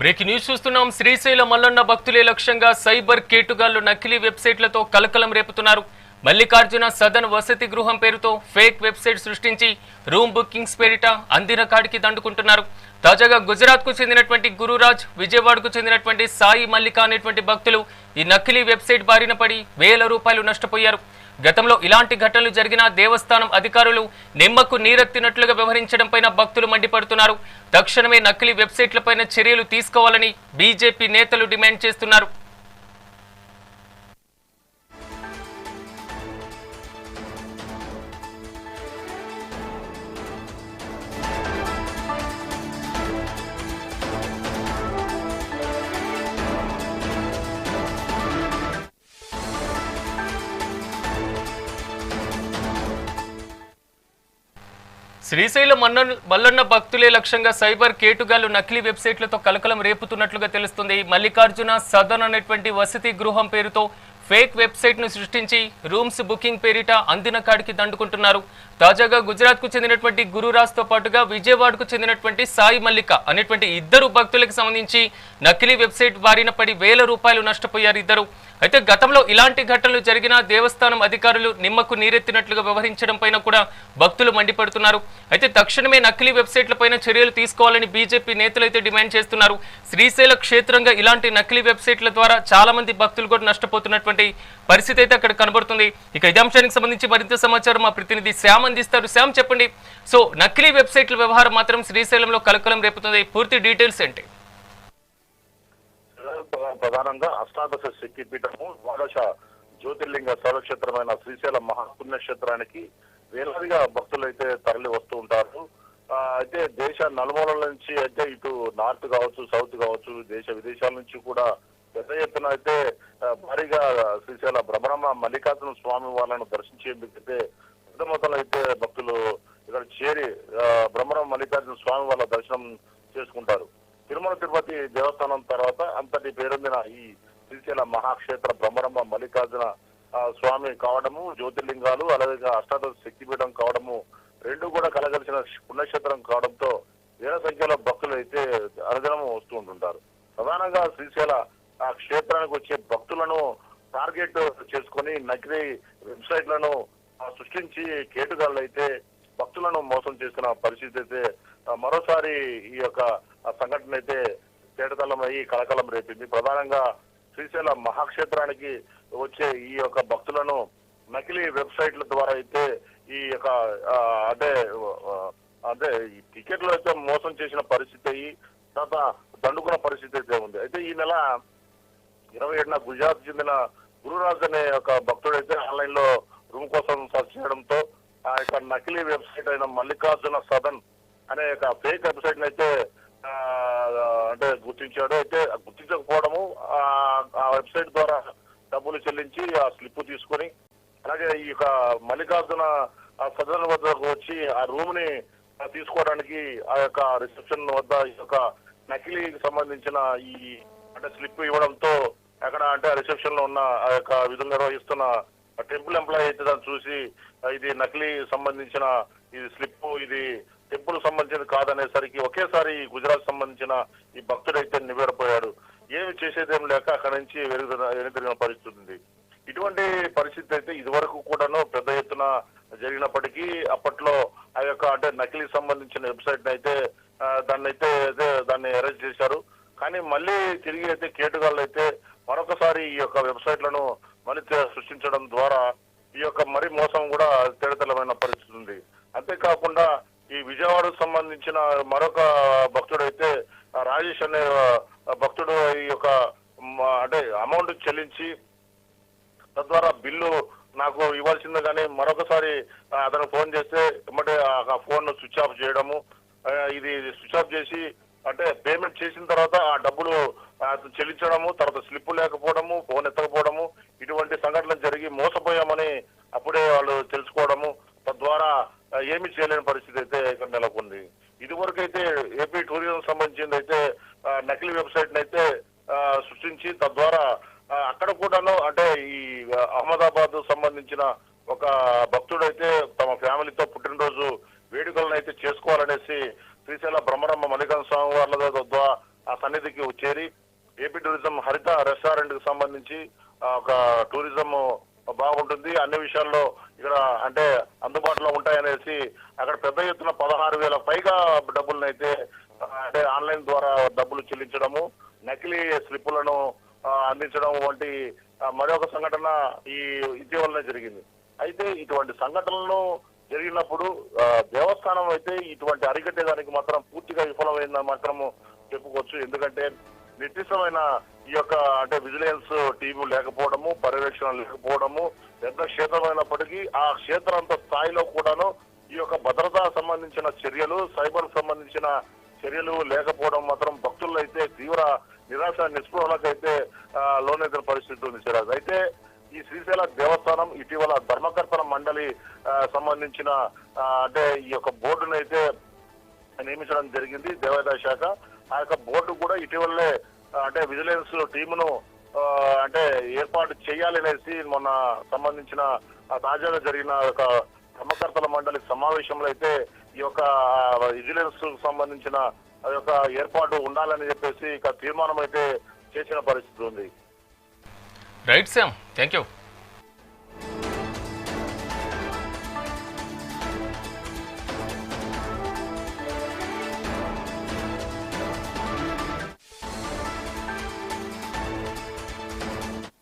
Breaking news చూస్తున్నాం. శ్రీశైల మల్లన్న భక్తులే లక్ష్యంగా సైబర్ కేటుగాళ్ళు నకిలీ వెబ్సైట్లతో కలకలం రేపుతున్నారు. మల్లికార్జున సదన్ వసతి గృహం పేరుతో ఫేక్ వెబ్సైట్ సృష్టించి రూమ్ బుకింగ్స్ పేరిట అందిన కాడికి దండుకుంటున్నారు. తాజాగా గుజరాత్కు చెందినటువంటి గురురాజ్ విజయవాడకు చెందినటువంటి సాయి మల్లిక అనేటువంటి భక్తులు ఈ నకిలీ వెబ్సైట్ బారిన పడి వేల రూపాయలు నష్టపోయారు. గతంలో ఇలాంటి ఘటనలు జరిగినా దేవస్థానం అధికారులు నిమ్మకు నీరెత్తినట్లుగా వ్యవహరించడంపై భక్తులు మండిపడుతున్నారు. తక్షణమే నకిలీ వెబ్సైట్లపైన చర్యలు తీసుకోవాలని బీజేపీ నేతలు డిమాండ్ చేస్తున్నారు. శ్రీశైలం మన్న మల్లన్న భక్తులే లక్ష్యంగా సైబర్ కేటుగాళ్ళు నకిలీ వెబ్సైట్లతో కలకలం రేపుతున్నట్లుగా తెలుస్తుంది. మల్లికార్జున సదన్ అనేటువంటి వసతి గృహం పేరుతో ఫేక్ వెబ్సైట్ను సృష్టించి రూమ్స్ బుకింగ్ పేరిట అందిన కాడికి దండుకుంటున్నారు. తాజాగా గుజరాత్కు చెందినటువంటి గురురాజ్తో పాటుగా విజయవాడకు చెందినటువంటి సాయి మల్లిక అనేటువంటి ఇద్దరు భక్తులకు సంబంధించి నకిలీ వెబ్సైట్ బారిన పడి వేల రూపాయలు నష్టపోయారు ఇద్దరు. అయితే గతంలో ఇలాంటి ఘటనలు జరిగినా దేవస్థానం అధికారులు నిమ్మకు నీరెత్తినట్లుగా వ్యవహరించడం పైన కూడా భక్తులు మండిపడుతున్నారు. అయితే తక్షణమే నకిలీ వెబ్సైట్ల పైన చర్యలు తీసుకోవాలని బీజేపీ నేతలు అయితే డిమాండ్ చేస్తున్నారు. శ్రీశైల క్షేత్రంగా ఇలాంటి నకిలీ వెబ్సైట్ల ద్వారా చాలా మంది భక్తులు కూడా నష్టపోతున్నటువంటి పరిస్థితి అయితే అక్కడ కనబడుతుంది. ఇక ఇదే అంశానికి సంబంధించి మరింత సమాచారం మా ప్రతినిధి శ్యామ్ అందిస్తారు. శ్యామ్ చెప్పండి. సో నకిలీ వెబ్సైట్ల వ్యవహారం మాత్రం శ్రీశైలంలో కలకలం రేపుతుంది. పూర్తి డీటెయిల్స్ ఏంటి? ప్రధానంగా అష్టాదశ శక్తిపీఠము ద్వాదశ జ్యోతిర్లింగ సర్వక్షేత్రమైన శ్రీశైలం మహాపుణ్యక్షేత్రానికి వేలాదిగా భక్తులు అయితే తరలి వస్తూ ఉంటారు. అయితే దేశ నలుమూలల నుంచి అయితే ఇటు నార్త్ కావచ్చు సౌత్ కావచ్చు దేశ విదేశాల నుంచి కూడా పెద్ద ఎత్తున అయితే భారీగా శ్రీశైల భ్రమరమ మల్లికార్జున స్వామి వాళ్ళను దర్శించేందుకైతే పెద్ద మొత్తంలో అయితే భక్తులు ఇక్కడ చేరి భ్రమణ మల్లికార్జున స్వామి వాళ్ళ దర్శనం చేసుకుంటారు. తిరుమల తిరుపతి దేవస్థానం తర్వాత అంతటి పేరొందిన ఈ శ్రీశైల మహాక్షేత్ర బ్రహ్మరమ్మ మల్లికార్జున స్వామి కావడము జ్యోతిర్లింగాలు అలాగే అష్టాదశ శక్తిపీఠం కావడము రెండు కూడా కలగలిసిన పుణ్యక్షేత్రం కావడంతో వేల సంఖ్యలో భక్తులు అయితే అనుదినము వస్తూ ఉంటుంటారు. ప్రధానంగా శ్రీశైల ఆ క్షేత్రానికి వచ్చే భక్తులను టార్గెట్ చేసుకొని నకిలీ వెబ్సైట్లను సృష్టించి కేటుగాళ్ళు అయితే భక్తులను మోసం చేసిన పరిస్థితి అయితే మరోసారి ఈ యొక్క సంఘటన అయితే తేటతల్లమయ్యి కలకలం రేపింది. ప్రధానంగా శ్రీశైల మహాక్షేత్రానికి వచ్చే ఈ యొక్క భక్తులను నకిలీ వెబ్సైట్ల ద్వారా అయితే ఈ యొక్క అదే అంటే అంటే ఈ టికెట్లు అయితే మోసం చేసిన పరిస్థితి అయ్యి తర్వాత దండుకున్న పరిస్థితి అయితే ఉంది. అయితే ఈ నెల ఇరవై ఏడున గుజరాత్ చెందిన గురురాజ్ అనే ఒక భక్తుడైతే ఆన్లైన్లో రూమ్ కోసం సర్చ్ చేయడంతో ఆ యొక్క నకిలీ వెబ్సైట్ అయిన మల్లికార్జున సదన్ అనే ఒక ఫేక్ వెబ్సైట్ అయితే అంటే గుర్తించాడు. అయితే గుర్తించకపోవడము ఆ వెబ్సైట్ ద్వారా డబ్బులు చెల్లించి ఆ స్లిప్ తీసుకొని అలాగే ఈ యొక్క మల్లికార్జున ఆ సదన్ వద్దకు వచ్చి ఆ రూమ్ని తీసుకోవడానికి ఆ యొక్క రిసెప్షన్ వద్ద ఈ యొక్క నకిలీకి సంబంధించిన ఈ అంటే స్లిప్ ఇవ్వడంతో అక్కడ అంటే రిసెప్షన్లో ఉన్న ఆ యొక్క విధంగా నిర్వహిస్తున్న టెంపుల్ ఎంప్లాయీ అయితే దాన్ని చూసి ఇది నకిలీ సంబంధించిన ఇది స్లిప్ ఇది టెంపుల్ సంబంధించింది కాదనేసరికి ఒకేసారి గుజరాత్ సంబంధించిన ఈ భక్తుడైతే నివేరపోయాడు ఏమి చేసేదేం లేక అక్కడి నుంచి వెనుదిరిగిన పరిస్థితి ఉంది. ఇటువంటి పరిస్థితి అయితే ఇదివరకు కూడాను పెద్ద ఎత్తున జరిగినప్పటికీ అప్పట్లో ఆ యొక్క అంటే నకిలీ సంబంధించిన వెబ్సైట్ అయితే దాన్నైతే దాన్ని అయితే దాన్ని అరెస్ట్ చేశారు. కానీ మళ్ళీ తిరిగి అయితే కేటుగాళ్ళు అయితే మరొకసారి ఈ యొక్క వెబ్సైట్లను మళ్ళీ సృష్టించడం ద్వారా ఈ యొక్క మరి మోసం కూడా తేడతలమైన పరిస్థితి ఉంది. అంతేకాకుండా ఈ విజయవాడకు సంబంధించిన మరొక భక్తుడు అయితే రాజేష్ అనే భక్తుడు ఈ యొక్క అంటే అమౌంట్ చెల్లించి తద్వారా బిల్లు నాకు ఇవ్వాల్సిందే కానీ మరొకసారి అతను ఫోన్ చేస్తే ఎమ్మటే ఆ ఫోన్ స్విచ్ ఆఫ్ చేయడము ఇది స్విచ్ ఆఫ్ చేసి అంటే పేమెంట్ చేసిన తర్వాత ఆ డబ్బులు చెల్లించడము తర్వాత స్లిప్ లేకపోవడము ఫోన్ ఎత్తకపోవడము ఇటువంటి సంఘటనలు జరిగి మోసపోయామని అప్పుడే వాళ్ళు తెలుసుకోవడము తద్వారా ఏమి చేయలేని పరిస్థితి అయితే ఇక్కడ నెలకొంది. ఇదివరకు అయితే ఏపీ టూరిజం సంబంధించింది అయితే నకిలీ వెబ్సైట్ అయితే సృష్టించి తద్వారా అక్కడ కూడాను అంటే ఈ అహ్మదాబాద్ సంబంధించిన ఒక భక్తుడైతే తమ ఫ్యామిలీతో పుట్టినరోజు వేడుకలను అయితే చేసుకోవాలనేసి శ్రీశైల బ్రహ్మరమ్మ మల్లికార్జున స్వామి వాళ్ళ ద్వారా ఆ సన్నిధికి చేరి ఏపీ టూరిజం హరిత రెస్టారెంట్కు సంబంధించి ఒక టూరిజం బాగుంటుంది. అన్ని విషయాల్లో ఇక్కడ అంటే అందుబాటులో ఉంటాయనేసి అక్కడ పెద్ద ఎత్తున పదహారు వేల పైగా డబ్బులనైతే అంటే ఆన్లైన్ ద్వారా డబ్బులు చెల్లించడము నకిలీ స్లిప్పులను అందించడం వంటి మరొక సంఘటన ఈ ఇటీవలనే జరిగింది. అయితే ఇటువంటి సంఘటనలను జరిగినప్పుడు దేవస్థానం అయితే ఇటువంటి అరికట్టేదానికి మాత్రం పూర్తిగా విఫలమైందని మాత్రము చెప్పుకోవచ్చు ఎందుకంటే నిర్దిష్టమైన ఈ యొక్క అంటే విజిలెన్స్ టీము లేకపోవడము పర్యవేక్షణ లేకపోవడము పెద్ద క్షేత్రమైనప్పటికీ ఆ క్షేత్రాంత స్థాయిలో కూడాను ఈ యొక్క భద్రతా సంబంధించిన చర్యలు సైబర్ సంబంధించిన చర్యలు లేకపోవడం మాత్రం భక్తుల్లో అయితే తీవ్ర నిరాశ నిస్పృహలకైతే ఆ, లోనైతున్న పరిస్థితి ఉంది సిరాజ్. అయితే ఈ శ్రీశైల దేవస్థానం ఇటీవల ధర్మకర్తన మండలి సంబంధించిన అంటే ఈ యొక్క బోర్డును అయితే నియమించడం జరిగింది దేవాదాయ శాఖ. ఆ యొక్క బోర్డు కూడా ఇటీవలే అంటే విజిలెన్స్ టీమును అంటే ఏర్పాటు చేయాలి అనేసి మొన్న సంబంధించిన తాజాగా జరిగిన ఒక కర్మకర్తల మండలి సమావేశంలో అయితే ఈ యొక్క విజిలెన్స్కు సంబంధించిన ఆ యొక్క ఏర్పాటు ఉండాలని చెప్పేసి ఇక తీర్మానం అయితే చేసిన పరిస్థితి ఉంది. Right Sam thank you